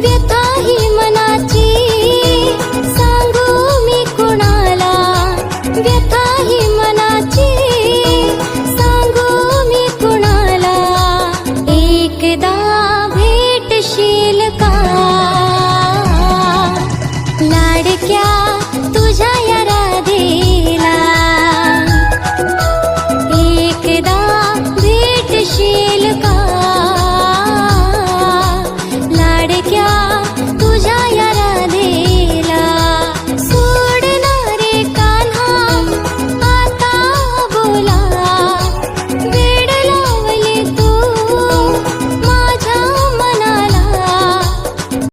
व्यथा ही मनाची. सांगू मी कुणाला? व्यथा ही